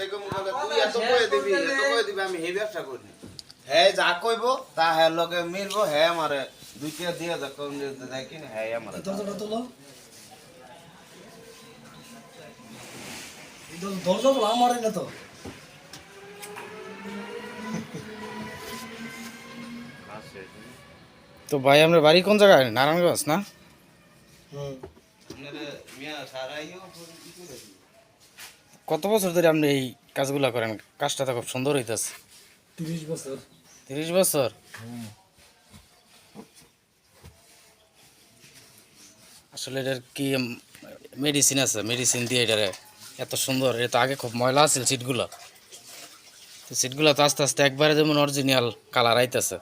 একটাই কম বলে তুই এত কয়ে দিবি এত কয়ে দিবি আমি এই ব্যবসা করি। যা কইব তা লগে মিলবো আমারে দুই দিয়ে যা কম দিতে দেয় কিনা আমারে দরজাটা তোলো দরজা তোলো আমার না তো। তো ভাই আমরা বাড়ি কোন জায়গায়? নারায়ণগঞ্জ না? হুম। আপনারা মিয়া সারাইও কি করে কত বছর ধরে আপনি এই কাজগুলো করেন? কাজটা তো খুব সুন্দর হইতেছে। তিরিশ বছর। তিরিশ বছর? আসলে এটার কি মেডিসিন আছে? মেডিসিন দিয়ে এটারে এত সুন্দর। এটা তো আগে খুব ময়লা আছিল সিটগুলো তো সিটগুলো তো আস্তে আস্তে একবারে যেমন অরিজিনাল কালার আইতেছে।